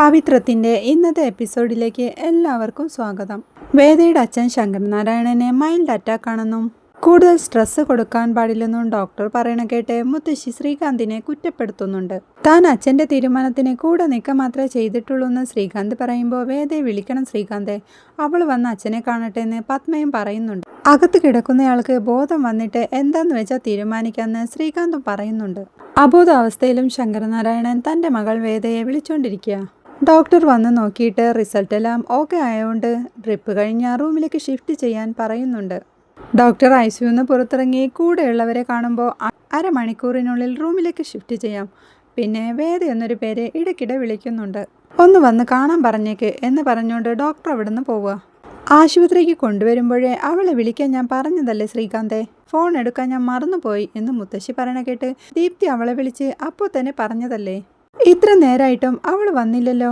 പവിത്രത്തിന്റെ ഇന്നത്തെ എപ്പിസോഡിലേക്ക് എല്ലാവർക്കും സ്വാഗതം. വേദയുടെ അച്ഛൻ ശങ്കരനാരായണനെ മൈൽഡ് അറ്റാക്ക് ആണെന്നും കൂടുതൽ സ്ട്രെസ് കൊടുക്കാൻ പാടില്ലെന്നും ഡോക്ടർ പറയണ കേട്ട് മുത്തശ്ശി ശ്രീകാന്തിനെ കുറ്റപ്പെടുത്തുന്നുണ്ട്. താൻ അച്ഛന്റെ തീരുമാനത്തിന് കൂടെ നിൽക്കുക മാത്രമേ ചെയ്തിട്ടുള്ളൂ എന്ന് ശ്രീകാന്ത് പറയുമ്പോൾ വേദയെ വിളിക്കണം ശ്രീകാന്തെ. അവൾ വന്ന് അച്ഛനെ കാണട്ടെ എന്ന് പത്മയും പറയുന്നുണ്ട്. അകത്ത് കിടക്കുന്നയാൾക്ക് ബോധം വന്നിട്ട് എന്താന്ന് വെച്ചാൽ തീരുമാനിക്കാമെന്ന് ശ്രീകാന്തും പറയുന്നുണ്ട്. അബോധാവസ്ഥയിലും ശങ്കരനാരായണൻ തന്റെ മകൾ വേദയെ വിളിച്ചുകൊണ്ടിരിക്കുക ഡോക്ടർ വന്ന് നോക്കിയിട്ട് റിസൾട്ട് എല്ലാം ഓക്കെ ആയതുകൊണ്ട് ഡ്രിപ്പ് കഴിഞ്ഞ റൂമിലേക്ക് ഷിഫ്റ്റ് ചെയ്യാൻ പറയുന്നുണ്ട്. ഡോക്ടർ ഐ സിയുന്ന് പുറത്തിറങ്ങി കൂടെയുള്ളവരെ കാണുമ്പോൾ അരമണിക്കൂറിനുള്ളിൽ റൂമിലേക്ക് ഷിഫ്റ്റ് ചെയ്യാം. പിന്നെ വേദ എന്നൊരു പേര് ഇടയ്ക്കിടെ വിളിക്കുന്നുണ്ട്. ഒന്ന് വന്ന് കാണാൻ പറഞ്ഞേക്ക് എന്ന് പറഞ്ഞുകൊണ്ട് ഡോക്ടർ അവിടെ നിന്ന് പോവുക. ആശുപത്രിക്ക് കൊണ്ടുവരുമ്പോഴേ അവളെ വിളിക്കാൻ ഞാൻ പറഞ്ഞതല്ലേ ശ്രീകാന്തെ? ഫോൺ എടുക്കാൻ ഞാൻ മറന്നുപോയി എന്ന് മുത്തശ്ശി പറയണ കേട്ട് ദീപ്തി അവളെ വിളിച്ച് അപ്പോൾ തന്നെ പറഞ്ഞതല്ലേ? ഇത്ര നേരായിട്ടും അവൾ വന്നില്ലല്ലോ?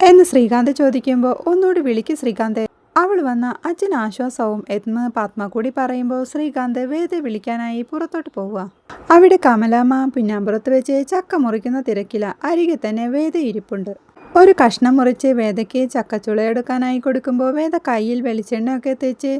എന്ന് ശ്രീകാന്ത് ചോദിക്കുമ്പോൾ ഒന്നുകൂടി വിളിക്ക് ശ്രീകാന്ത്. അവൾ വന്ന അച്ഛൻ ആശ്വാസവും എന്ന് പത്മ കൂടി പറയുമ്പോൾ ശ്രീകാന്ത് വേദി വിളിക്കാനായി പുറത്തോട്ട് പോവുക. അവിടെ കമലാമ്മ പിന്നാമ്പുറത്ത് വെച്ച് ചക്ക മുറിക്കുന്ന തിരക്കില അരികെ തന്നെ വേദി ഇരിപ്പുണ്ട്. ഒരു കഷ്ണം മുറിച്ച് വേദയ്ക്ക് ചക്കച്ചുള എടുക്കാനായി കൊടുക്കുമ്പോൾ വേദ കയ്യിൽ വെളിച്ചെണ്ണയൊക്കെ തേച്ച്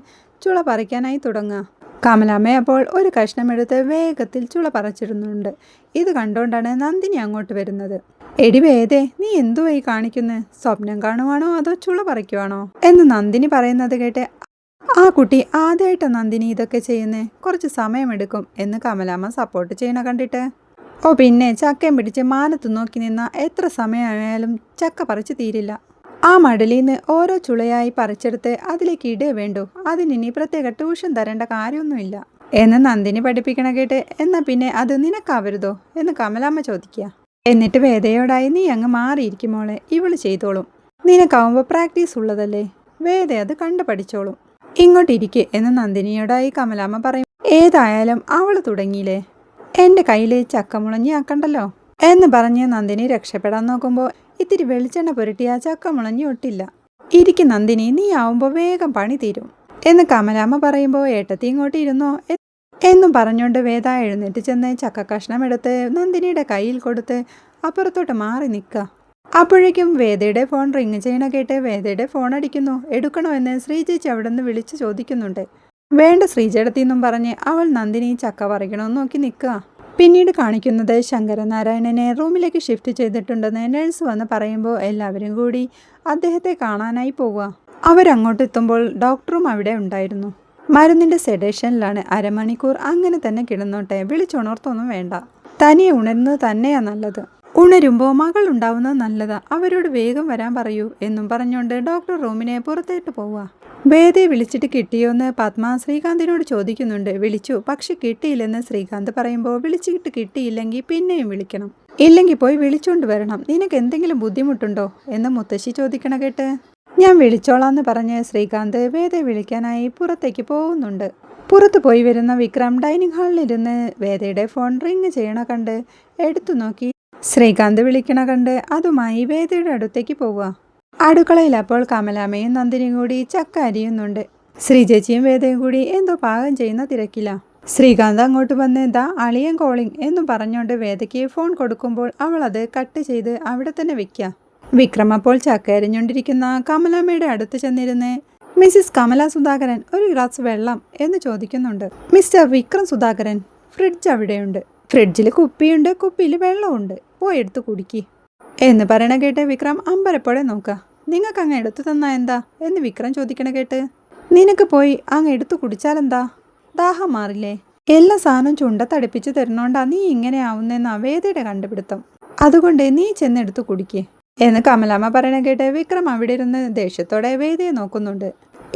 ചുള പറിക്കാനായി തുടങ്ങുക. കമലാമ്മ അപ്പോൾ ഒരു കഷ്ണമെടുത്ത് വേഗത്തിൽ ചുള പറിച്ചിരുന്നുണ്ട് ഇത് കണ്ടുകൊണ്ടാണ് നന്ദിനി അങ്ങോട്ട് വരുന്നത്. എടി വേദേ നീ എന്തുവായി കാണിക്കുന്നത് സ്വപ്നം കാണുവാണോ അതോ ചുള പറിക്കുവാണോ? എന്ന് നന്ദിനി പറയുന്നത് കേട്ട് ആ കുട്ടി ആദ്യമായിട്ട് നന്ദിനി ഇതൊക്കെ ചെയ്യുന്നേ. കുറച്ച് സമയമെടുക്കും എന്ന് കമലാമ്മ സപ്പോർട്ട് ചെയ്യണ കണ്ടിട്ട്. ഓ പിന്നെ ചക്കയും പിടിച്ച് മാനത്ത് നോക്കി നിന്ന എത്ര സമയമായാലും ചക്ക പറിച്ച് തീരില്ല. ആ മടലിന്ന് ഓരോ ചുളയായി പറിച്ചെടുത്ത് അതിലേക്ക് ഇടേ വേണ്ടു. അതിനി പ്രത്യേക ട്യൂഷൻ തരേണ്ട കാര്യമൊന്നുമില്ല. എന്ന് നന്ദിനി പഠിപ്പിക്കണ കേട്ട് എന്നാ പിന്നെ അത് നിനക്കാവരുതോ? എന്ന് കമലാമ്മ ചോദിക്കുക. എന്നിട്ട് വേദയോടായി നീ അങ്ങ് മാറിയിരിക്കും മോളെ ഇവൾ ചെയ്തോളും. നിനക്കാവുമ്പോൾ പ്രാക്ടീസ് ഉള്ളതല്ലേ? വേദ അത് കണ്ടു പഠിച്ചോളും. ഇങ്ങോട്ടിരിക്കെ എന്ന് നന്ദിനിയോടായി കമലാമ്മ പറയും. ഏതായാലും അവൾ തുടങ്ങിയില്ലേ? എന്റെ കയ്യിലെ ചക്കമുളഞ്ഞി ആക്കണ്ടല്ലോ എന്ന് പറഞ്ഞ് നന്ദിനി രക്ഷപ്പെടാൻ നോക്കുമ്പോൾ ഇത്തിരി വെളിച്ചെണ്ണ പുരട്ടിയ ചക്കമുളഞ്ഞി ഒട്ടില്ല. ഇരിക്കും നന്ദിനി നീ ആവുമ്പോൾ വേഗം പണി തീരും. എന്ന് കമലാമ്മ പറയുമ്പോൾ ഏട്ടത്തി ഇങ്ങോട്ട് ഇരുന്നോ? എന്നും പറഞ്ഞുകൊണ്ട് വേദ എഴുന്നേറ്റ് ചെന്ന് ചക്ക കഷ്ണം എടുത്ത് നന്ദിനിയുടെ കയ്യിൽ കൊടുത്ത് അപ്പുറത്തോട്ട് മാറി നിൽക്കുക അപ്പോഴേക്കും വേദയുടെ ഫോൺ റിങ് ചെയ്യണ കേട്ട് വേദയുടെ ഫോൺ അടിക്കുന്നു. എടുക്കണോ എന്ന് ശ്രീജേച്ചി അവിടെ നിന്ന് വിളിച്ച് ചോദിക്കുന്നുണ്ട്. വേണ്ട ശ്രീജയുടെ എന്നും പറഞ്ഞ് അവൾ നന്ദിനി ചക്ക പറിക്കണമെന്ന് നോക്കി നിൽക്കുക പിന്നീട് കാണിക്കുന്നത് ശങ്കരനാരായണനെ റൂമിലേക്ക് ഷിഫ്റ്റ് ചെയ്തിട്ടുണ്ടെന്ന് നേഴ്സ് വന്ന് പറയുമ്പോൾ എല്ലാവരും കൂടി അദ്ദേഹത്തെ കാണാനായി പോവുക. അവരങ്ങോട്ട് എത്തുമ്പോൾ ഡോക്ടറും അവിടെ ഉണ്ടായിരുന്നു. മരുന്നിന്റെ സെഡേഷനിലാണ് അരമണിക്കൂർ അങ്ങനെ തന്നെ കിടന്നോട്ടെ വിളിച്ചുണർത്തൊന്നും വേണ്ട. തനിയെ ഉണരുന്നത് തന്നെയാണ് നല്ലത്. ഉണരുമ്പോൾ മകൾ ഉണ്ടാവുന്നത് നല്ലതാ. അവരോട് വേഗം വരാൻ പറയൂ എന്നും പറഞ്ഞുകൊണ്ട് ഡോക്ടർ റൂമിനെ പുറത്തേട്ട് പോവാ വേദയെ വിളിച്ചിട്ട് കിട്ടിയോന്ന് പത്മ ശ്രീകാന്തിനോട് ചോദിക്കുന്നുണ്ട്. വിളിച്ചു. പക്ഷെ കിട്ടിയില്ലെന്ന് ശ്രീകാന്ത് പറയുമ്പോൾ വിളിച്ചിട്ട് കിട്ടിയില്ലെങ്കിൽ പിന്നെയും വിളിക്കണം. ഇല്ലെങ്കിൽ പോയി വിളിച്ചുകൊണ്ട് വരണം. നിനക്ക് എന്തെങ്കിലും ബുദ്ധിമുട്ടുണ്ടോ എന്ന് മുത്തശ്ശി ചോദിക്കണ കേട്ട് ഞാൻ വിളിച്ചോളാന്ന് പറഞ്ഞ് ശ്രീകാന്ത് വേദയെ വിളിക്കാനായി പുറത്തേക്ക് പോകുന്നുണ്ട്. പുറത്തു പോയി വരുന്ന വിക്രം ഡൈനിങ് ഹാളിലിരുന്ന് വേദയുടെ ഫോൺ റിങ് ചെയ്യണ കണ്ട് എടുത്തു നോക്കി ശ്രീകാന്ത് വിളിക്കണ കണ്ട് അതുമായി വേദയുടെ അടുത്തേക്ക് പോവുക. അടുക്കളയിൽ അപ്പോൾ കമലാമ്മയും നന്ദിനിയും കൂടി ചക്ക അരിയുന്നുണ്ട് ശ്രീചേച്ചിയും വേദയും കൂടി എന്തോ പാകം ചെയ്യുന്ന തിരക്കില്ല ശ്രീകാന്ത് അങ്ങോട്ട് വന്ന് ദാ അളിയൻ കോളിംഗ് എന്നും പറഞ്ഞുകൊണ്ട് വേദയ്ക്ക് ഫോൺ കൊടുക്കുമ്പോൾ അവൾ അത് കട്ട് ചെയ്ത് അവിടെ തന്നെ വെക്ക വിക്രം അപ്പോൾ ചക്ക അരിഞ്ഞുകൊണ്ടിരിക്കുന്ന കമലാമ്മയുടെ അടുത്ത് ചെന്നിരുന്ന് മിസ്സിസ് കമല സുധാകരൻ ഒരു ഗ്ലാസ് വെള്ളം എന്ന് ചോദിക്കുന്നുണ്ട്. മിസ്റ്റർ വിക്രം സുധാകരൻ ഫ്രിഡ്ജ് അവിടെയുണ്ട്. ഫ്രിഡ്ജിൽ കുപ്പിയുണ്ട് കുപ്പിയിൽ വെള്ളമുണ്ട് പോയി എടുത്ത് കുടിക്കി. എന്ന് പറയണ കേട്ട് വിക്രം അമ്പരപ്പോടെ നോക്കുക നിങ്ങൾക്ക് അങ്ങ് എടുത്തു തന്നാ എന്താ? എന്ന് വിക്രം ചോദിക്കണ കേട്ട്. നിനക്ക് പോയി അങ്ങ് എടുത്തു കുടിച്ചാലെന്താ? ദാഹം മാറില്ലേ? എല്ലാ ചുണ്ട ചുണ്ടത്തടുപ്പിച്ച് തരുന്നോണ്ടാ നീ ഇങ്ങനെ ആവുന്നെന്നാ വേദയുടെ കണ്ടുപിടുത്തം. അതുകൊണ്ട് നീ ചെന്ന് എടുത്തു കുടിക്ക്. എന്ന് കമലാമ്മ പറയണ കേട്ട് വിക്രം അവിടെ ഇരുന്ന് ദേഷ്യത്തോടെ വേദയെ നോക്കുന്നുണ്ട്.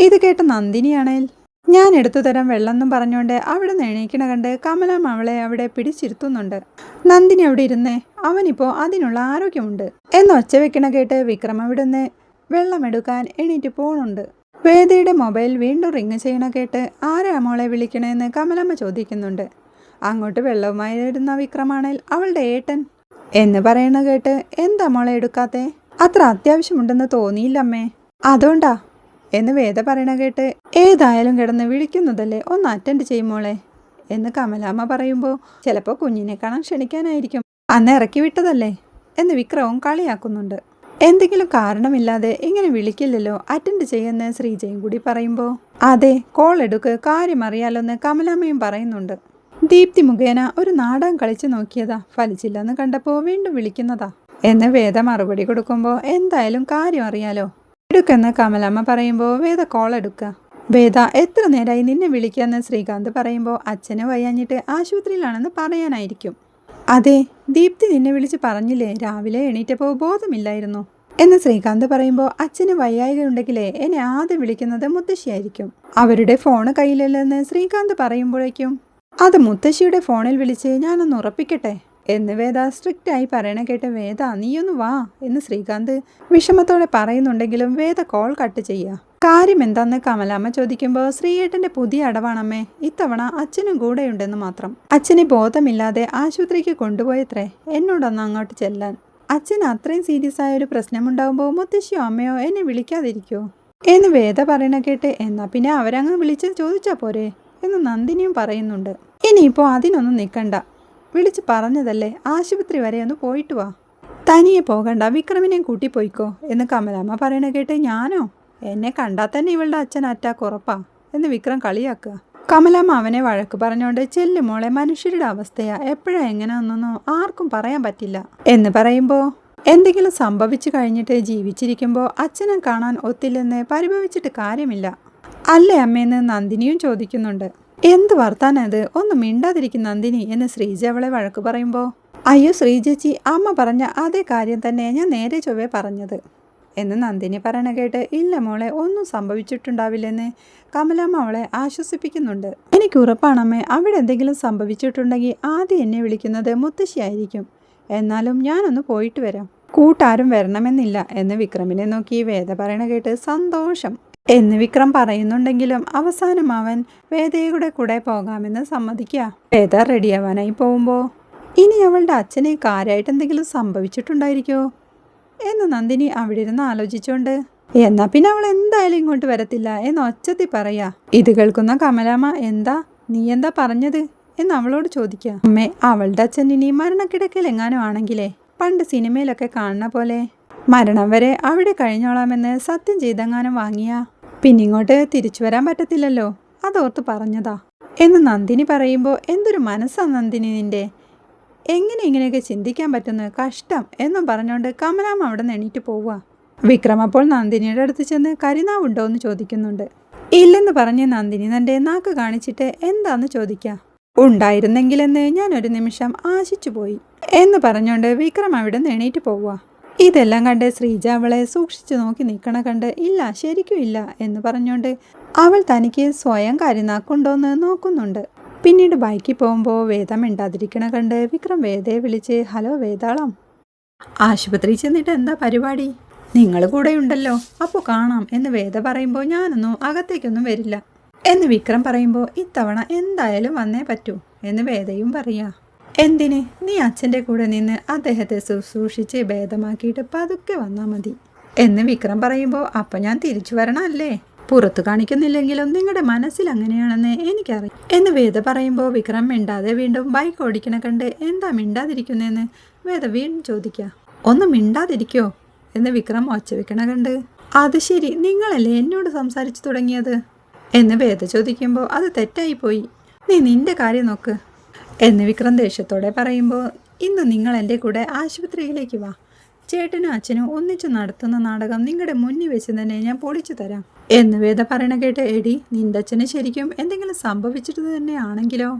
ഇത് കേട്ട് നന്ദിനിയാണേൽ ഞാൻ എടുത്തു തരാം വെള്ളം എന്നും പറഞ്ഞുകൊണ്ട് അവിടെ എണീക്കണ കണ്ട് കമലാമ്മ അവളെ അവിടെ പിടിച്ചിരുത്തുന്നുണ്ട്. നന്ദിനി അവിടെ ഇരുന്നേ അവനിപ്പോൾ അതിനുള്ള ആരോഗ്യമുണ്ട് എന്ന് ഒച്ച വെക്കണ കേട്ട് വിക്രം അവിടെ നിന്ന് വെള്ളമെടുക്കാൻ എണീറ്റ് പോണുണ്ട്. വേദയുടെ മൊബൈൽ വീണ്ടും റിങ് ചെയ്യണ കേട്ട് ആരാ മോളെ വിളിക്കണേന്ന് കമലമ്മ ചോദിക്കുന്നുണ്ട്. അങ്ങോട്ട് വെള്ളവുമായി ഇരുന്ന വിക്രമാണേൽ അവളുടെ ഏട്ടൻ എന്ന് പറയണ കേട്ട് എന്താ മോളെ എടുക്കാത്തേ? അത്ര അത്യാവശ്യമുണ്ടെന്ന് തോന്നിയില്ലമ്മേ. അതുകൊണ്ടാ എന്ന് വേദ പറയണ കേട്ട് ഏതായാലും കിടന്ന് വിളിക്കുന്നതല്ലേ? ഒന്ന് അറ്റൻഡ് ചെയ്യുമോളെ എന്ന് കമലാമ്മ പറയുമ്പോൾ ചിലപ്പോൾ കുഞ്ഞിനെ കാണാൻ ക്ഷണിക്കാനായിരിക്കും. അന്ന് ഇറക്കി വിട്ടതല്ലേ? എന്ന് വിക്രവും കളിയാക്കുന്നുണ്ട്. എന്തെങ്കിലും കാരണമില്ലാതെ ഇങ്ങനെ വിളിക്കില്ലല്ലോ അറ്റൻഡ് ചെയ്യുന്ന ശ്രീജയും കൂടി പറയുമ്പോൾ അതെ കോൾ എടുക്ക് കാര്യം അറിയാലോന്ന് കമലാമ്മയും പറയുന്നുണ്ട്. ദീപ്തി മുഖേന ഒരു നാടകം കളിച്ചു നോക്കിയതാ ഫലിച്ചില്ലെന്ന് കണ്ടപ്പോൾ വീണ്ടും വിളിക്കുന്നതാ. എന്ന് വേദ മറുപടി കൊടുക്കുമ്പോൾ എന്തായാലും കാര്യം അറിയാലോ എടുക്കെന്ന് കമലമ്മ പറയുമ്പോൾ വേദ കോൾ എടുക്കുക വേദ എത്ര നേരമായി നിന്നെ വിളിക്കാന്ന് ശ്രീകാന്ത് പറയുമ്പോൾ അച്ഛന് വയ്യാഞ്ഞിട്ട് ആശുപത്രിയിലാണെന്ന് പറയാനായിരിക്കും. അതെ ദീപ്തി നിന്നെ വിളിച്ച് പറഞ്ഞില്ലേ രാവിലെ എണീറ്റപ്പോൾ ബോധമില്ലായിരുന്നു. എന്ന് ശ്രീകാന്ത് പറയുമ്പോൾ അച്ഛന് വയ്യായികയുണ്ടെങ്കിലേ എന്നെ ആദ്യം വിളിക്കുന്നത് മുത്തശ്ശിയായിരിക്കും. അവരുടെ ഫോണ് കയ്യിലല്ലെന്ന് ശ്രീകാന്ത് പറയുമ്പോഴേക്കും. അത് മുത്തശ്ശിയുടെ ഫോണിൽ വിളിച്ച് ഞാനൊന്ന് ഉറപ്പിക്കട്ടെ? എന്ന് വേദ സ്ട്രിക്റ്റ് ആയി പറയണ കേട്ട വേദ നീയൊന്ന് വാ എന്ന് ശ്രീകാന്ത് വിഷമത്തോടെ പറയുന്നുണ്ടെങ്കിലും വേദ കോൾ കട്ട് ചെയ്യുക കാര്യം എന്താന്ന്? കമലാമ്മ ചോദിക്കുമ്പോൾ ശ്രീയേട്ടന്റെ പുതിയ അടവാണമ്മേ ഇത്തവണ അച്ഛനും കൂടെയുണ്ടെന്ന് മാത്രം. അച്ഛനെ ബോധമില്ലാതെ ആശുപത്രിക്ക് കൊണ്ടുപോയത്രേ എന്നോടൊന്ന് അങ്ങോട്ട് ചെല്ലാൻ. അച്ഛൻ അത്രയും സീരിയസ് ആയ ഒരു പ്രശ്നമുണ്ടാകുമ്പോൾ മുത്തശ്ശിയോ അമ്മയോ എന്നെ വിളിക്കാതിരിക്കോ? എന്ന് വേദ പറയണ കേട്ട് എന്നാ പിന്നെ അവരങ്ങ് വിളിച്ച് ചോദിച്ചാ പോരെ? എന്ന് നന്ദിനിയും പറയുന്നുണ്ട്. ഇനിയിപ്പോൾ അതിനൊന്നും നിൽക്കണ്ട വിളിച്ച് പറഞ്ഞതല്ലേ? ആശുപത്രി വരെ ഒന്ന് പോയിട്ട് വാ. തനിയെ പോകണ്ട വിക്രമിനെയും കൂട്ടി പോയിക്കോ എന്ന് കമലാമ്മ പറയണ കേട്ട് ഞാനോ? എന്നെ കണ്ടാൽ തന്നെ ഇവളുടെ അച്ഛൻ അറ്റാക്ക് ഉറപ്പാ എന്ന് വിക്രം കളിയാക്കുക. കമലാമ്മ അവനെ വഴക്ക് പറഞ്ഞോണ്ട് ചെല്ലു മോളെ മനുഷ്യരുടെ അവസ്ഥയാ. എപ്പോഴാ എങ്ങനെയാണെന്നൊന്നും ആർക്കും പറയാൻ പറ്റില്ല. എന്ന് പറയുമ്പോൾ എന്തെങ്കിലും സംഭവിച്ചു കഴിഞ്ഞിട്ട് ജീവിച്ചിരിക്കുമ്പോൾ അച്ഛനെ കാണാൻ ഒത്തില്ലെന്ന് പരിഭവിച്ചിട്ട് കാര്യമില്ല. അല്ലേ അമ്മയെന്ന് നന്ദിനിയും ചോദിക്കുന്നുണ്ട്. എന്ത് വർത്താനത്? ഒന്ന് മിണ്ടാതിരിക്കുന്ന നന്ദിനി എന്ന് ശ്രീജ അവളെ വഴക്ക് പറയുമ്പോൾ അയ്യോ ശ്രീജച്ചി അമ്മ പറഞ്ഞ അതേ കാര്യം തന്നെ ഞാൻ നേരെ ചൊവ്വേ പറഞ്ഞത്. എന്ന് നന്ദിനി പറയണ കേട്ട് ഇല്ല മോളെ ഒന്നും സംഭവിച്ചിട്ടുണ്ടാവില്ലെന്ന് കമലമ്മ അവളെ ആശ്വസിപ്പിക്കുന്നുണ്ട്. എനിക്ക് ഉറപ്പാണമ്മേ അവിടെ എന്തെങ്കിലും സംഭവിച്ചിട്ടുണ്ടെങ്കിൽ ആദ്യം എന്നെ വിളിക്കുന്നത് മുത്തശ്ശിയായിരിക്കും എന്നാലും ഞാനൊന്ന് പോയിട്ട് വരാം. കൂട്ടാരും വരണമെന്നില്ല എന്ന് വിക്രമിനെ നോക്കി വേദ പറയണ കേട്ട് സന്തോഷം. എന്ന് വിക്രം പറയുന്നുണ്ടെങ്കിലും അവസാനം അവൻ വേദയുടെ കൂടെ പോകാമെന്ന് സമ്മതിക്കുക. വേദ റെഡിയാവാനായി പോകുമ്പോൾ ഇനി അവളുടെ അച്ഛനെ കാര്യമായിട്ട് എന്തെങ്കിലും സംഭവിച്ചിട്ടുണ്ടായിരിക്കോ? എന്ന് നന്ദിനി അവിടെ ഇരുന്ന് ആലോചിച്ചുകൊണ്ട് എന്നാ പിന്നെ അവൾ എന്തായാലും ഇങ്ങോട്ട് വരത്തില്ല എന്ന് ഒച്ചത്തി പറയാ. ഇത് കേൾക്കുന്ന കമലാമ്മ എന്താ? നീ എന്താ പറഞ്ഞത്? എന്ന് അവളോട് ചോദിക്കുക അമ്മേ അവളുടെ അച്ഛൻ ഇനി മരണക്കിടക്കൽ എങ്ങാനും ആണെങ്കിലേ പണ്ട് സിനിമയിലൊക്കെ കാണുന്ന പോലെ മരണം വരെ അവിടെ കഴിഞ്ഞോളാമെന്ന് സത്യം ചെയ്തെങ്ങാനും വാങ്ങിയ. പിന്നിങ്ങോട്ട് തിരിച്ചു വരാൻ പറ്റത്തില്ലല്ലോ. അതോർത്ത് പറഞ്ഞതാ. എന്ന് നന്ദിനി പറയുമ്പോൾ എന്തൊരു മനസ്സാ നന്ദിനി നിന്റെ. എങ്ങനെ ഇങ്ങനെയൊക്കെ ചിന്തിക്കാൻ പറ്റുന്നു കഷ്ടം എന്നും പറഞ്ഞുകൊണ്ട് കമലാം അവിടെ നിന്ന് എണീറ്റ് പോവുക വിക്രം അപ്പോൾ നന്ദിനിയുടെ അടുത്ത് ചെന്ന് കരിനാവുണ്ടോ എന്ന് ചോദിക്കുന്നുണ്ട്. ഇല്ലെന്ന് പറഞ്ഞ് നന്ദിനി തന്റെ നാക്ക് കാണിച്ചിട്ട് എന്താന്ന് ചോദിക്കുക ഉണ്ടായിരുന്നെങ്കിലെന്ന് ഞാൻ ഒരു നിമിഷം ആശിച്ചു പോയി. എന്ന് പറഞ്ഞുകൊണ്ട് വിക്രം അവിടെ നിന്ന് എണീറ്റ് പോവുക ഇതെല്ലാം കണ്ട് ശ്രീജ അവളെ സൂക്ഷിച്ചു നോക്കി നിൽക്കണ കണ്ട് ഇല്ല ശരിക്കും ഇല്ല എന്ന് പറഞ്ഞുകൊണ്ട് അവൾ തനിക്ക് സ്വയം കാര്യനാക്കുണ്ടോന്ന് നോക്കുന്നുണ്ട്. പിന്നീട് ബൈക്കിൽ പോകുമ്പോൾ വേദം മിണ്ടാതിരിക്കണ കണ്ട് വിക്രം വേദയെ വിളിച്ച് ഹലോ വേദാളം ആശുപത്രിയിൽ ചെന്നിട്ട് എന്താ പരിപാടി? നിങ്ങൾ കൂടെ ഉണ്ടല്ലോ അപ്പോൾ കാണാം എന്ന് വേദ പറയുമ്പോൾ ഞാനൊന്നും അകത്തേക്കൊന്നും വരില്ല. എന്ന് വിക്രം പറയുമ്പോൾ ഇത്തവണ എന്തായാലും വന്നേ പറ്റൂ എന്ന് വേദയും പറയാ. എന്തിന്? നീ അച്ഛന്റെ കൂടെ നിന്ന് അദ്ദേഹത്തെ ശുശ്രൂഷിച്ച് ഭേദമാക്കിയിട്ട് പതുക്കെ വന്നാൽ മതി. എന്ന് വിക്രം പറയുമ്പോൾ അപ്പം ഞാൻ തിരിച്ചു വരണമല്ലേ പുറത്തു കാണിക്കുന്നില്ലെങ്കിലും? നിങ്ങളുടെ മനസ്സിൽ അങ്ങനെയാണെന്ന് എനിക്കറിയാം എന്ന് വേദ പറയുമ്പോൾ വിക്രം മിണ്ടാതെ വീണ്ടും ബൈക്ക് ഓടിക്കണ കണ്ട് എന്താ മിണ്ടാതിരിക്കുന്നതെന്ന് വേദ വീണ്ടും ചോദിക്കുക ഒന്ന് മിണ്ടാതിരിക്കോ? എന്ന് വിക്രം ഒച്ച വെക്കണ കണ്ട് അത് ശരി നിങ്ങളല്ലേ എന്നോട് സംസാരിച്ചു തുടങ്ങിയത്? എന്ന് വേദ ചോദിക്കുമ്പോൾ അത് തെറ്റായിപ്പോയി നീ നിന്റെ കാര്യം നോക്ക്. എന്ന് വിക്രം ദേഷ്യത്തോടെ പറയുമ്പോൾ ഇന്ന് നിങ്ങൾ എന്റെ കൂടെ ആശുപത്രിയിലേക്ക് വാ. ചേട്ടനും അച്ഛനും ഒന്നിച്ചു നടത്തുന്ന നാടകം നിങ്ങളുടെ മുന്നിൽ വെച്ച് തന്നെ ഞാൻ പൊളിച്ചു തരാം. എന്ന് വേദ പറയണ കേട്ട് എടി നിന്റെ അച്ഛന് ശരിക്കും എന്തെങ്കിലും സംഭവിച്ചിട്ട് തന്നെയാണെങ്കിലോ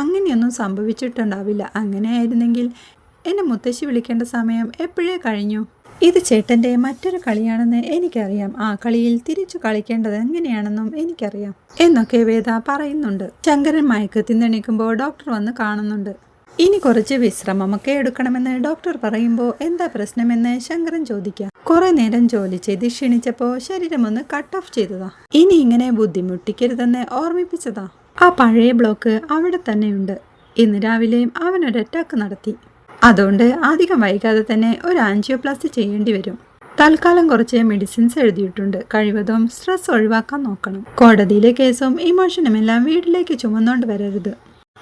അങ്ങനെയൊന്നും സംഭവിച്ചിട്ടുണ്ടാവില്ല. അങ്ങനെയായിരുന്നെങ്കിൽ എന്നെ മുത്തശ്ശി വിളിക്കേണ്ട സമയം എപ്പോഴേ കഴിഞ്ഞു? ഇത് ചേട്ടന്റെ മറ്റൊരു കളിയാണെന്ന് എനിക്കറിയാം. ആ കളിയിൽ തിരിച്ചു കളിക്കേണ്ടത് എങ്ങനെയാണെന്നും എനിക്കറിയാം. എന്നൊക്കെ വേദ പറയുന്നുണ്ട്. ശങ്കരൻ മയക്ക് തിന്നണിക്കുമ്പോൾ ഡോക്ടർ വന്ന് കാണുന്നുണ്ട്. ഇനി കുറച്ച് വിശ്രമമൊക്കെ എടുക്കണമെന്ന് ഡോക്ടർ പറയുമ്പോൾ എന്താ പ്രശ്നമെന്ന് ശങ്കരൻ ചോദിക്കാം. കുറെ നേരം ജോലി ചെയ്ത് ക്ഷീണിച്ചപ്പോൾ ശരീരം ഒന്ന് കട്ട് ഓഫ് ചെയ്തതാ. ഇനി ഇങ്ങനെ ബുദ്ധിമുട്ടിക്കരുതെന്ന് ഓർമ്മിപ്പിച്ചതാ. ആ പഴയ ബ്ലോക്ക് അവിടെ തന്നെയുണ്ട് ഇന്ന് രാവിലെയും അവനൊരു അറ്റാക്ക് നടത്തി. അതുകൊണ്ട് അധികം വൈകാതെ തന്നെ ഒരു ആൻജിയോപ്ലാസ്റ്റി ചെയ്യേണ്ടി വരും. തൽക്കാലം കുറച്ച് മെഡിസിൻസ് എഴുതിയിട്ടുണ്ട്. കഴിവതും സ്ട്രെസ് ഒഴിവാക്കാൻ നോക്കണം. കോടതിയിലെ കേസും ഇമോഷനും എല്ലാം വീട്ടിലേക്ക് ചുമന്നുകൊണ്ട് വരരുത്.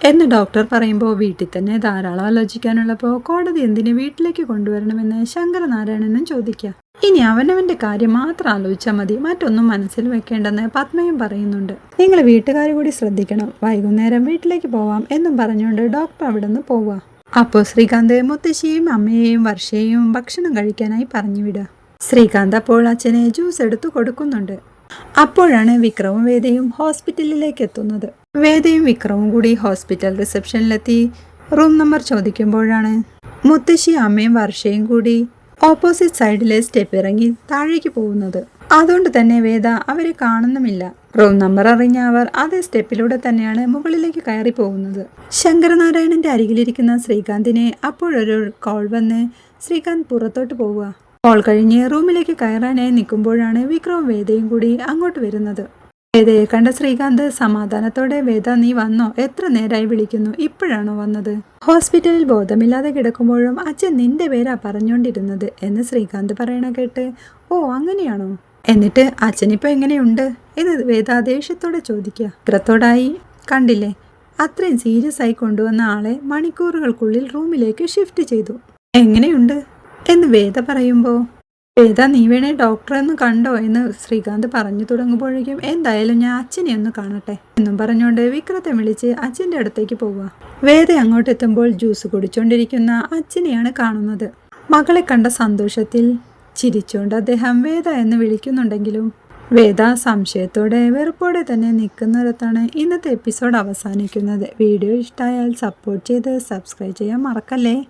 എന്ന് ഡോക്ടർ പറയുമ്പോൾ വീട്ടിൽ തന്നെ ധാരാളം ആലോചിക്കാനുള്ളപ്പോൾ കോടതി എന്തിന് വീട്ടിലേക്ക് കൊണ്ടുവരണമെന്ന് ശങ്കരനാരായണനും ചോദിക്കുക. ഇനി അവനവന്റെ കാര്യം മാത്രം ആലോചിച്ചാൽ മതി. മറ്റൊന്നും മനസ്സിൽ വെക്കേണ്ടെന്ന് പത്മയും പറയുന്നുണ്ട്. നിങ്ങൾ വീട്ടുകാർ കൂടി ശ്രദ്ധിക്കണം. വൈകുന്നേരം വീട്ടിലേക്ക് പോവാം എന്നും പറഞ്ഞുകൊണ്ട് ഡോക്ടർ അവിടെ നിന്ന് പോവുക. അപ്പോൾ ശ്രീകാന്ത് മുത്തശ്ശിയും അമ്മയെയും വർഷയെയും ഭക്ഷണം കഴിക്കാനായി പറഞ്ഞു വിടുക. ശ്രീകാന്ത് അപ്പോൾ അച്ഛനെ ജ്യൂസ് എടുത്തു കൊടുക്കുന്നുണ്ട്. അപ്പോഴാണ് വിക്രവും വേദയും ഹോസ്പിറ്റലിലേക്ക് എത്തുന്നത്. വേദയും വിക്രവും കൂടി ഹോസ്പിറ്റൽ റിസപ്ഷനിലെത്തി റൂം നമ്പർ ചോദിക്കുമ്പോഴാണ് മുത്തശ്ശി അമ്മയും വർഷയും കൂടി ഓപ്പോസിറ്റ് സൈഡിലെ സ്റ്റെപ്പ് ഇറങ്ങി താഴേക്ക് പോകുന്നത്. അതുകൊണ്ട് തന്നെ വേദ അവരെ കാണുന്നുമില്ല. റൂം നമ്പർ അറിഞ്ഞ അവർ അതേ സ്റ്റെപ്പിലൂടെ തന്നെയാണ് മുകളിലേക്ക് കയറി പോകുന്നത് ശങ്കരനാരായണന്റെ അരികിലിരിക്കുന്ന ശ്രീകാന്തിനെ അപ്പോഴൊരു കോൾ വന്ന് ശ്രീകാന്ത് പുറത്തോട്ട് പോവുക. കോൾ കഴിഞ്ഞ് റൂമിലേക്ക് കയറാനായി നിൽക്കുമ്പോഴാണ് വിക്രവും വേദയും കൂടി അങ്ങോട്ട് വരുന്നത്. വേദയെ കണ്ട ശ്രീകാന്ത് സമാധാനത്തോടെ വേദ നീ വന്നോ? എത്ര നേരായി വിളിക്കുന്നു? ഇപ്പോഴാണോ വന്നത്? ഹോസ്പിറ്റലിൽ ബോധമില്ലാതെ കിടക്കുമ്പോഴും അച്ഛൻ നിന്റെ പേരാ പറഞ്ഞുകൊണ്ടിരുന്നത് എന്ന് ശ്രീകാന്ത് പറയണ കേട്ട് ഓ അങ്ങനെയാണോ? എന്നിട്ട് അച്ഛനിപ്പോ എങ്ങനെയുണ്ട്? എന്ന് വേദാദേശത്തോടെ ചോദിക്കുക. വിക്രത്തോടായി കണ്ടില്ലേ? അത്രയും സീരിയസ് ആയി കൊണ്ടുവന്ന ആളെ മണിക്കൂറുകൾക്കുള്ളിൽ റൂമിലേക്ക് ഷിഫ്റ്റ് ചെയ്തു. എങ്ങനെയുണ്ട്? എന്ന് വേദ പറയുമ്പോൾ വേദ നീ വേണേ ഡോക്ടറെ ഒന്ന് കണ്ടോ? എന്ന് ശ്രീകാന്ത് പറഞ്ഞു തുടങ്ങുമ്പോഴേക്കും എന്തായാലും ഞാൻ അച്ഛനെ ഒന്ന് കാണട്ടെ എന്നും പറഞ്ഞുകൊണ്ട് വിക്രത്തെ വിളിച്ച് അച്ഛന്റെ അടുത്തേക്ക് പോവുക. വേദ അങ്ങോട്ടെത്തുമ്പോൾ ജ്യൂസ് കുടിച്ചുകൊണ്ടിരിക്കുന്ന അച്ഛനെയാണ് കാണുന്നത്. മകളെ കണ്ട സന്തോഷത്തിൽ ചിരിച്ചുകൊണ്ട് അദ്ദേഹം വേദ എന്ന് വിളിക്കുന്നുണ്ടെങ്കിലും വേദ സംശയത്തോടെ വെറുപ്പോടെ തന്നെ നിൽക്കുന്നിടത്താണ് ഇന്നത്തെ എപ്പിസോഡ് അവസാനിക്കുന്നത്. വീഡിയോ ഇഷ്ടമായാൽ സപ്പോർട്ട് ചെയ്ത് സബ്സ്ക്രൈബ് ചെയ്യാൻ മറക്കല്ലേ?